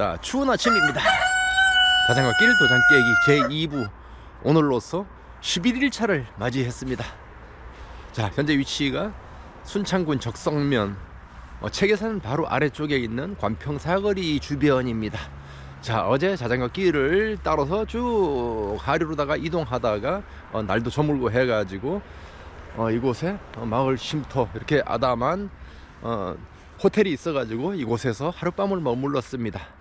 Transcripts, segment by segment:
자, 추운 아침입니다. 자전거 길 도장 깨기 제2부 오늘로서 11일차를 맞이했습니다. 자, 현재 위치가 순창군 적성면 어, 책에서는 바로 아래쪽에 있는 관평 사거리 주변입니다. 자, 어제 자전거 길을 따라서 쭉 하류로다가 이동하다가 어, 날도 저물고 해가지고 어, 이곳에 어, 마을 쉼터 이렇게 아담한 어, 호텔이 있어가지고 이곳에서 하룻밤을 머물렀습니다.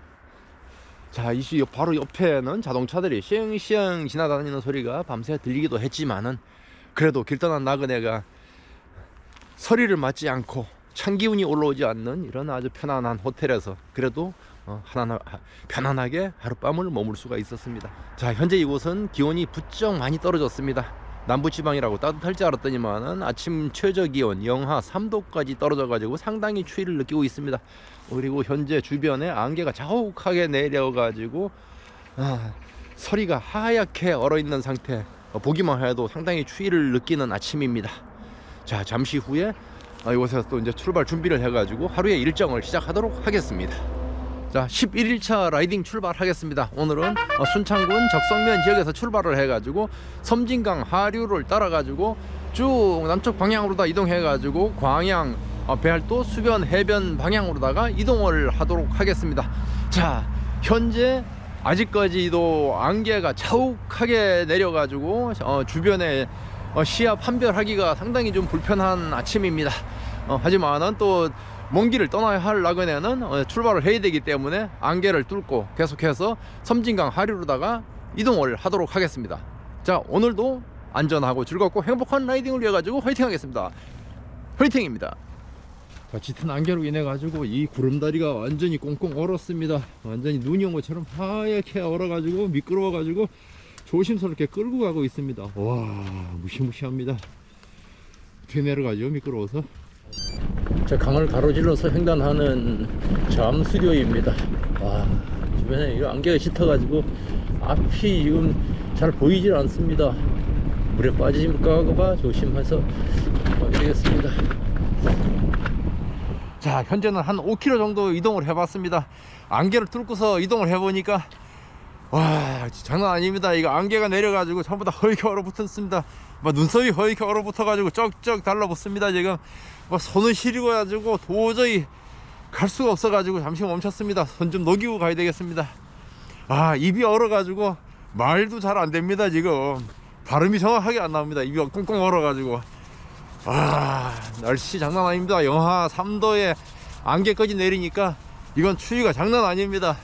자, 이 시- 바로 옆에는 자동차들이 시흥시흥 지나다니는 소리가 밤새 들리기도 했지만은 그래도 길 떠난 나그네가 서리를 맞지 않고 찬 기운이 올라오지 않는 이런 아주 편안한 호텔에서 그래도 어, 하나 편안하게 하룻밤을 머물 수가 있었습니다. 자, 현재 이곳은 기온이 부쩍 많이 떨어졌습니다. 남부지방이라고 따뜻할 줄 알았더니만은 아침 최저 기온 영하 3도까지 떨어져가지고 상당히 추위를 느끼고 있습니다. 그리고 현재 주변에 안개가 자욱하게 내려가지고 아, 서리가 하얗게 얼어 있는 상태. 어, 보기만 해도 상당히 추위를 느끼는 아침입니다. 자, 잠시 후에 어, 이곳에서 또 이제 출발 준비를 해가지고 하루의 일정을 시작하도록 하겠습니다. 자, 11일차 라이딩 출발하겠습니다. 오늘은 어, 순창군 적성면 지역에서 출발을 해 가지고 섬진강 하류를 따라 가지고 쭉 남쪽 방향으로 다 이동해 가지고 광양 어, 배알도 수변 해변 방향으로다가 이동을 하도록 하겠습니다. 자, 현재 아직까지도 안개가 자욱하게 내려 가지고 어, 주변에 어, 시야 판별하기가 상당히 좀 불편한 아침입니다. 어, 하지만은 또 먼 길을 떠나야 할 나그네는 어, 출발을 해야 되기 때문에 안개를 뚫고 계속해서 섬진강 하류로다가 이동을 하도록 하겠습니다. 자 오늘도 안전하고 즐겁고 행복한 라이딩을 위해 가지고 화이팅 하겠습니다. 화이팅입니다. 자, 짙은 안개로 인해 가지고 이 구름다리가 완전히 꽁꽁 얼었습니다. 완전히 눈이 온 것처럼 하얗게 얼어 가지고 미끄러워 가지고 조심스럽게 끌고 가고 있습니다. 와 무시무시합니다. 어떻게 내려가죠 미끄러워서? 자 강을 가로질러서 횡단하는 잠수교입니다. 와 주변에 이 안개가 짙어가지고 앞이 지금 잘 보이질 않습니다. 물에 빠지실까봐 조심해서 가야 되겠습니다. 자 현재는 한 5km 정도 이동을 해봤습니다. 안개를 뚫고서 이동을 해보니까 와 장난 아닙니다. 이거 안개가 내려가지고 전부 다 허옇게 얼어붙었습니다. 막 눈썹이 허옇게 얼어붙어가지고 쩍쩍 달라붙습니다. 지금 뭐 손을 시리고 가지고 도저히 갈 수가 없어 가지고 잠시 멈췄습니다. 손 좀 녹이고 가야 되겠습니다. 아 입이 얼어 가지고 말도 잘 안 됩니다. 지금 발음이 정확하게 안 나옵니다. 입이 꽁꽁 얼어 가지고 아 날씨 장난 아닙니다. 영하 3도에 안개까지 내리니까 이건 추위가 장난 아닙니다.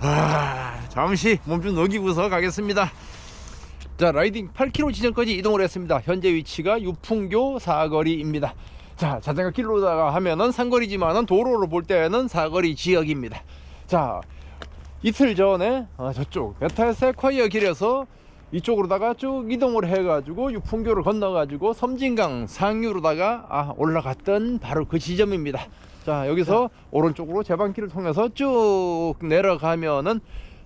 아 잠시 몸 좀 녹이고서 가겠습니다. 자 라이딩 8km 지점까지 이동을 했습니다. 현재 위치가 유풍교 사거리입니다. 자 자전거 길로다가 하면은 상거리지만은 도로로 볼 때는 사거리 지역입니다. 자 이틀 전에 어, 저쪽 메탈 세콰이어 길에서 이쪽으로다가 쭉 이동을 해 가지고 유풍교를 건너 가지고 섬진강 상류로다가 아, 올라갔던 바로 그 지점입니다. 자 여기서 오른쪽으로 제방길을 통해서 쭉 내려가면은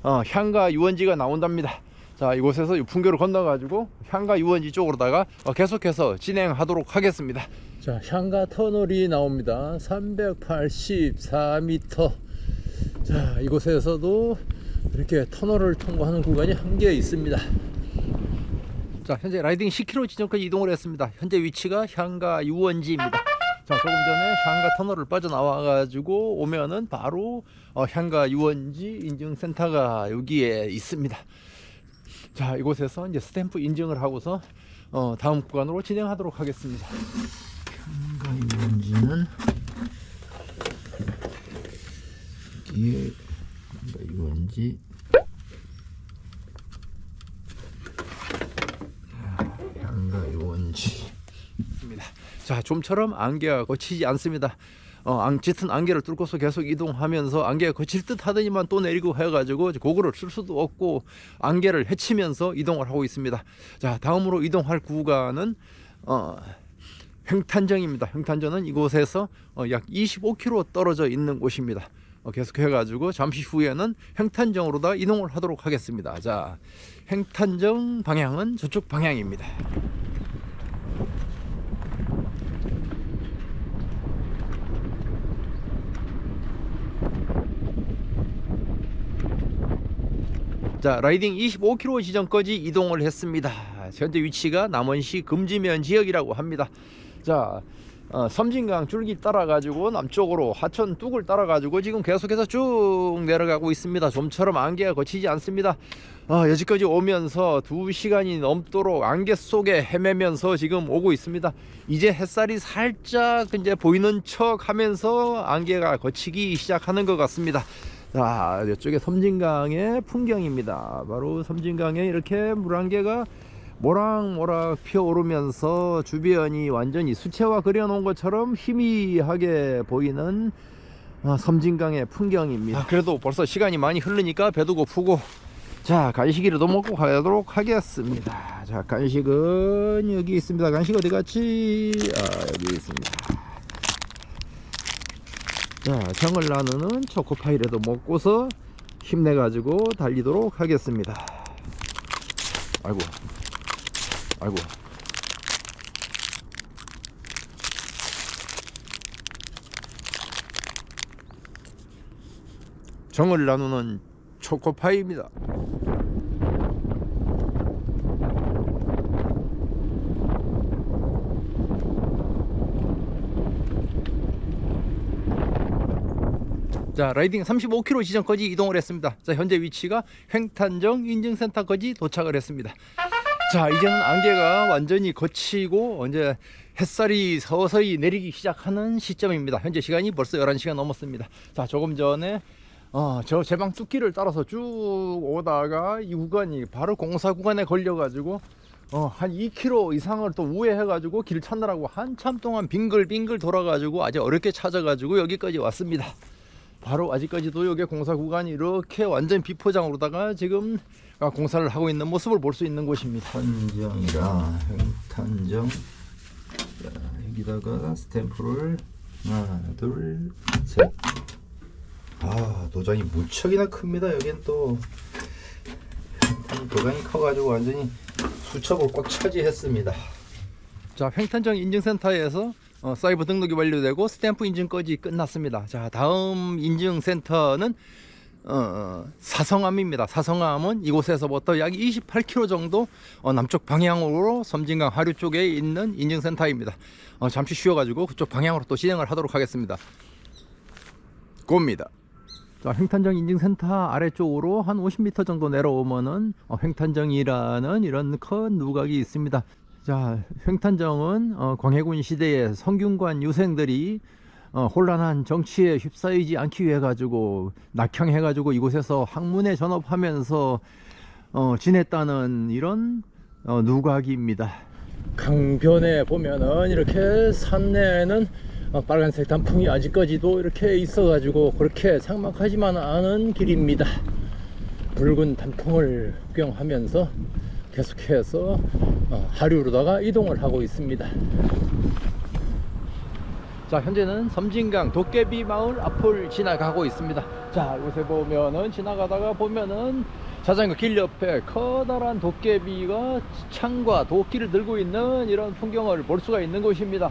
어, 향가 유원지가 나온답니다. 자 이곳에서 유풍교를 건너가지고 향가 유원지 쪽으로다가 어, 계속해서 진행하도록 하겠습니다. 자 향가 터널이 나옵니다. 384m. 자 이곳에서도 이렇게 터널을 통과하는 구간이 한 개 있습니다. 자 현재 라이딩 10km 지점까지 이동을 했습니다. 현재 위치가 향가 유원지입니다. 자 조금 전에 향가 터널을 빠져나와 가지고 오면은 바로 어, 향가 유원지 인증센터가 여기에 있습니다. 자 이곳에서 이제 스탬프 인증을 하고서 어, 다음 구간으로 진행하도록 하겠습니다. 향가 유원지는 여기에 향가 유원지 향가 유원지 있습니다. 자, 좀처럼 안개가 거치지 않습니다. 어, 안, 짙은 안개를 뚫고서 계속 이동하면서 안개가 거칠 듯 하더니만 또 내리고 해가지고 고구를 쓸 수도 없고 안개를 헤치면서 이동을 하고 있습니다. 자, 다음으로 이동할 구간은 어, 횡탄정입니다. 횡탄정은 이곳에서 어, 약 25km 떨어져 있는 곳입니다. 어, 계속해가지고 잠시 후에는 횡탄정으로 다 이동을 하도록 하겠습니다. 자, 횡탄정 방향은 저쪽 방향입니다. 자 라이딩 25km 지점까지 이동을 했습니다. 현재 위치가 남원시 금지면 지역이라고 합니다. 자 어, 섬진강 줄기 따라 가지고 남쪽으로 하천 뚝을 따라 가지고 지금 계속해서 쭉 내려가고 있습니다. 좀처럼 안개가 거치지 않습니다. 어, 여기까지 오면서 두 시간이 넘도록 안개 속에 헤매면서 지금 오고 있습니다. 이제 햇살이 살짝 이제 보이는 척 하면서 안개가 거치기 시작하는 것 같습니다. 자, 이쪽에 섬진강의 풍경입니다. 바로 섬진강에 이렇게 물안개가 모락모락 피어오르면서 주변이 완전히 수채화 그려놓은 것처럼 희미하게 보이는 어, 섬진강의 풍경입니다. 아, 그래도 벌써 시간이 많이 흐르니까 배도 고프고 자 간식이라도 먹고 가도록 하겠습니다. 자 간식은 여기 있습니다. 간식 어디 갔지? 아 여기 있습니다. 자 정을 나누는 초코파이라도 먹고서 힘내가지고 달리도록 하겠습니다. 아이고 아이고 정을 나누는 초코파이입니다. 자 라이딩 35km 지점까지 이동을 했습니다. 자 현재 위치가 횡탄정 인증센터까지 도착을 했습니다. 자 이제는 안개가 완전히 거치고 이제 햇살이 서서히 내리기 시작하는 시점입니다. 현재 시간이 벌써 11시가 넘었습니다. 자 조금 전에 어, 저 제방 뚝길을 따라서 쭉 오다가 이 구간이 바로 공사 구간에 걸려 가지고 어, 한 2km 이상을 또 우회해 가지고 길 찾느라고 한참 동안 빙글빙글 돌아 가지고 아주 어렵게 찾아 가지고 여기까지 왔습니다. 바로 아직까지도 여기 공사 구간이 이렇게 완전 비포장으로다가 지금 아, 공사를 하고 있는 모습을 볼 수 있는 곳입니다. 탄정이라 탄정. 자, 여기다가 스탬프를 하나 둘셋 아 도장이 무척이나 큽니다. 여긴 또. 도장이 커가지고 완전히 수첩을 꽉 차지했습니다. 자, 횡탄정 인증센터에서 어, 사이버 등록이 완료되고 스탬프 인증까지 끝났습니다. 자, 다음 인증센터는 어, 어, 사성암입니다. 사성암은 이곳에서부터 약 28km 정도 어, 남쪽 방향으로 섬진강 하류 쪽에 있는 인증센터입니다. 어, 잠시 쉬어가지고 그쪽 방향으로 또 진행을 하도록 하겠습니다. 곱니다. 자, 횡탄정 인증센터 아래쪽으로 한 50m 정도 내려오면은 어, 횡탄정이라는 이런 큰 누각이 있습니다. 자, 횡탄정은 어, 광해군 시대의 성균관 유생들이 어, 혼란한 정치에 휩싸이지 않기 위해 가지고 낙향해 가지고 이곳에서 학문에 전업하면서 어, 지냈다는 이런 어, 누각입니다. 강변에 보면은 이렇게 산내에는 어, 빨간색 단풍이 아직까지도 이렇게 있어 가지고 그렇게 삭막하지만 않은 길입니다. 붉은 단풍을 구경하면서 계속해서 어, 하류로다가 이동을 하고 있습니다. 자 현재는 섬진강 도깨비 마을 앞을 지나가고 있습니다. 자 이곳에 보면은 지나가다가 보면은 자전거 길 옆에 커다란 도깨비가 창과 도끼를 들고 있는 이런 풍경을 볼 수가 있는 곳입니다.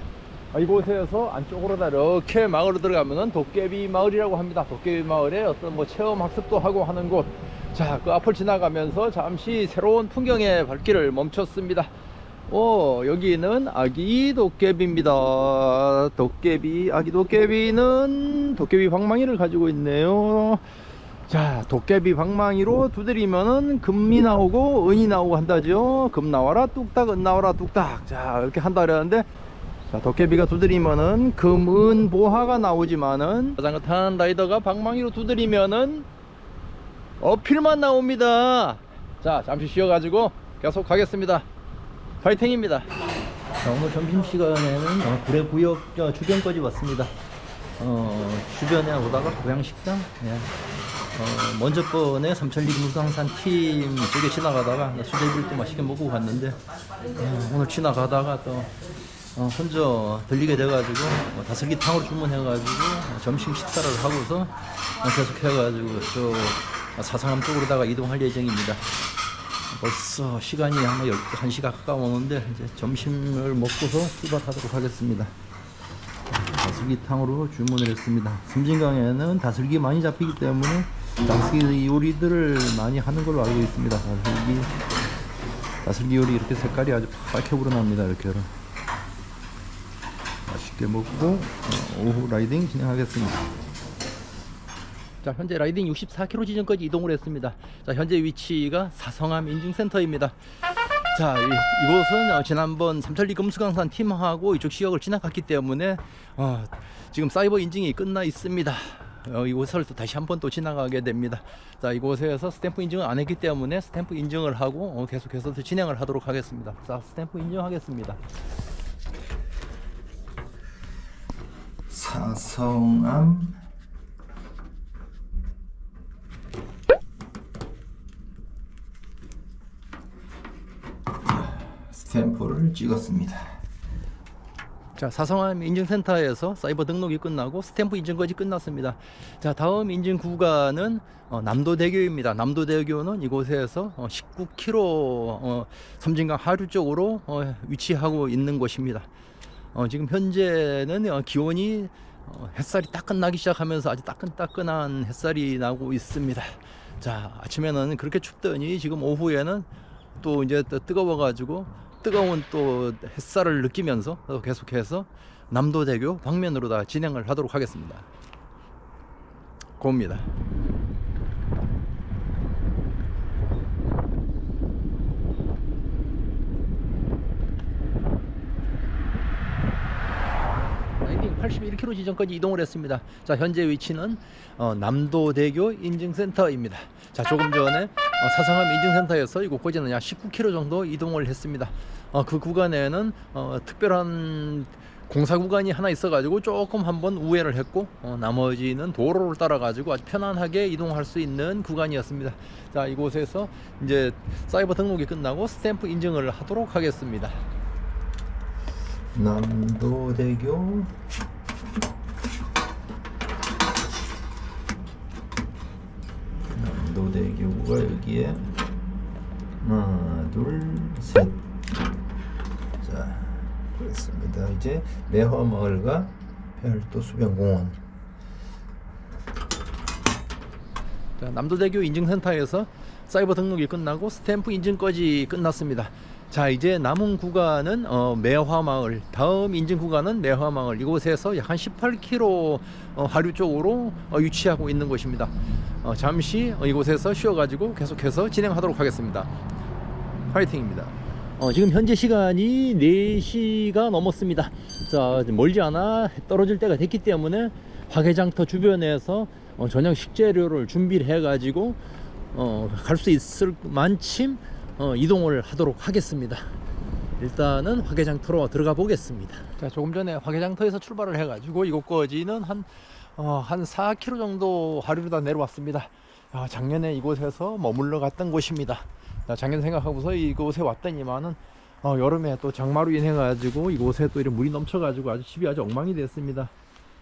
아, 이곳에서 안쪽으로 다 이렇게 마을로 들어가면은 도깨비 마을이라고 합니다. 도깨비 마을에 어떤 뭐 체험 학습도 하고 하는 곳. 자, 그 앞을 지나가면서 잠시 새로운 풍경의 발길을 멈췄습니다. 오, 여기는 아기 도깨비입니다. 도깨비, 아기 도깨비는 도깨비 방망이를 가지고 있네요. 자, 도깨비 방망이로 두드리면은 금이 나오고 은이 나오고 한다죠. 금 나와라 뚝딱, 은 나와라 뚝딱. 자, 이렇게 한다 그랬는데 자, 도깨비가 두드리면은 금, 은, 보화가 나오지만은 자전거 타는 라이더가 방망이로 두드리면은 어필만 나옵니다. 자, 잠시 쉬어가지고 계속 가겠습니다. 파이팅입니다. 자, 오늘 점심시간에는 어, 구례구역 어, 주변까지 왔습니다. 어, 주변에 오다가 고향식당, 예. 어, 먼저 번에 삼천리 무상산 팀 쪽에 지나가다가 수제비를 또 맛있게 먹고 갔는데 어, 오늘 지나가다가 또 어, 혼자 들리게 돼가지고 어, 다슬기탕으로 주문해가지고 어, 점심 식사를 하고서 어, 계속 해가지고 저 사상암 쪽으로다가 이동할 예정입니다. 벌써 시간이 아마 1시가 가까워오는데 이제 점심을 먹고서 출발하도록 하겠습니다. 다슬기탕으로 주문을 했습니다. 섬진강에는 다슬기 많이 잡히기 때문에 다슬기 요리들을 많이 하는 걸로 알고 있습니다. 다슬기 다슬기 요리 이렇게 색깔이 아주 빨개 우러납니다. 이렇게 맛있게 먹고 어, 오후 라이딩 진행하겠습니다. 자 현재 라이딩 64km 지점까지 이동을 했습니다. 자 현재 위치가 사성암 인증센터입니다. 자 이, 이곳은 어, 지난번 삼천리 금수강산 팀하고 이쪽 지역을 지나갔기 때문에 어, 지금 사이버 인증이 끝나 있습니다. 어, 이곳을 또 다시 한 번 또 지나가게 됩니다. 자 이곳에서 스탬프 인증을 안 했기 때문에 스탬프 인증을 하고 어, 계속해서 또 진행을 하도록 하겠습니다. 자 스탬프 인증하겠습니다. 사성암 스탬프를 찍었습니다. 자, 사성함 인증센터에서 사이버 등록이 끝나고 스탬프 인증까지 끝났습니다. 자, 다음 인증 구간은 어, 남도대교입니다. 남도대교는 이곳에서 어, 19km 어, 섬진강 하류 쪽으로 어, 위치하고 있는 곳입니다. 어, 지금 현재는 어, 기온이 어, 햇살이 따끈나기 시작하면서 아주 따끈따끈한 햇살이 나고 있습니다. 자, 아침에는 그렇게 춥더니 지금 오후에는 또 이제 또 뜨거워가지고 뜨거운 또 햇살을 느끼면서 또 계속해서 남도대교 방면으로 다 진행을 하도록 하겠습니다. 고입니다. 81km 지점까지 이동을 했습니다. 자 현재 위치는 어, 남도대교 인증센터입니다. 자 조금 전에 어, 사상암 인증센터에서 이곳까지는 약 19km 정도 이동을 했습니다. 어, 그 구간에는 어, 특별한 공사 구간이 하나 있어가지고 조금 한번 우회를 했고 어, 나머지는 도로를 따라가지고 아주 편안하게 이동할 수 있는 구간이었습니다. 자 이곳에서 이제 사이버 등록이 끝나고 스탬프 인증을 하도록 하겠습니다. 남도대교 남도대교가 여기에? 하나 둘셋 자 그렇습니다. 이제 매화마을과 별도 수변공원. 자, 남도대교 인증센터에서 사이버 등록이 끝나고 스탬프 인증까지 끝났습니다. 자 이제 남은 구간은 어, 매화마을 다음 인증 구간은 매화마을 이곳에서 약 한 18km 어, 하류 쪽으로 어, 위치하고 있는 곳입니다. 어, 잠시 어, 이곳에서 쉬어 가지고 계속해서 진행하도록 하겠습니다. 파이팅입니다. 어, 지금 현재 시간이 4시가 넘었습니다. 자, 멀지 않아 떨어질 때가 됐기 때문에 화개장터 주변에서 어, 저녁 식재료를 준비를 해 가지고 어, 갈 수 있을 만큼 어, 이동을 하도록 하겠습니다. 일단은 화개장터로 들어가 보겠습니다. 자, 조금 전에 화개장터에서 출발을 해 가지고 이곳까지는 한, 어, 한 4km 정도 하류로 다 내려왔습니다. 아, 작년에 이곳에서 머물러 갔던 곳입니다. 자, 작년 생각하고서 이곳에 왔더니만은 어, 여름에 또 장마로 인해 가지고 이곳에 또 이런 물이 넘쳐 가지고 아주 집이 아주 엉망이 됐습니다.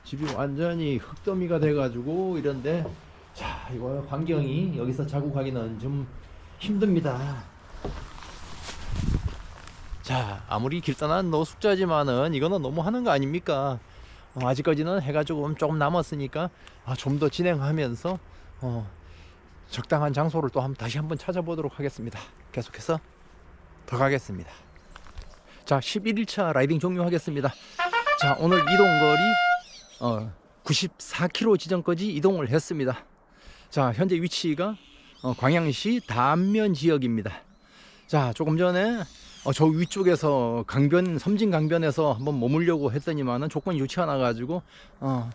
집이 완전히 흙더미가 돼 가지고 이런데 자, 이거 환경이 여기서 자고 가기는 좀 힘듭니다. 자, 아무리 길단한 노숙자지만은 이거는 너무 하는 거 아닙니까? 어, 아직까지는 해가 조금 조금 남았으니까 아, 좀 더 진행하면서 어, 적당한 장소를 또 한, 다시 한번 찾아보도록 하겠습니다. 계속해서 더 가겠습니다. 자, 11일차 라이딩 종료하겠습니다. 자, 오늘 이동 거리 어, 94km 지점까지 이동을 했습니다. 자, 현재 위치가 어, 광양시 담면 지역입니다. 자, 조금 전에 어, 저 위쪽에서 강변 섬진 강변에서 한번 머물려고 했더니만은 조건이 좋지 않아 가지고 어,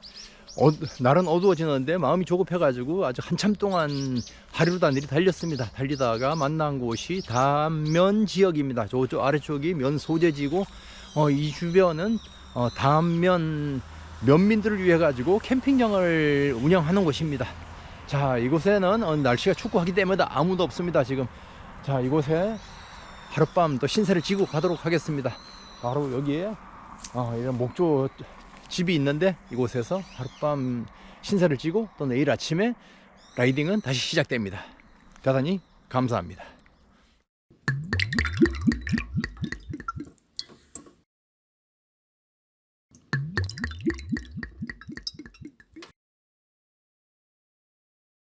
어, 날은 어두워지는데 마음이 조급해 가지고 아주 한참 동안 하루다 내리 달렸습니다. 달리다가 만난 곳이 담면 지역입니다. 저쪽 아래쪽이 면 소재지고 어, 이 주변은 어, 담면 면민들을 위해 가지고 캠핑장을 운영하는 곳입니다. 자 이곳에는 어, 날씨가 춥고 하기 때문에 아무도 없습니다. 지금 자 이곳에 하룻밤 또 신세를 지고 가도록 하겠습니다. 바로 여기에 어, 이런 목조 집이 있는데 이곳에서 하룻밤 신세를 지고 또 내일 아침에 라이딩은 다시 시작됩니다. 대단히 감사합니다.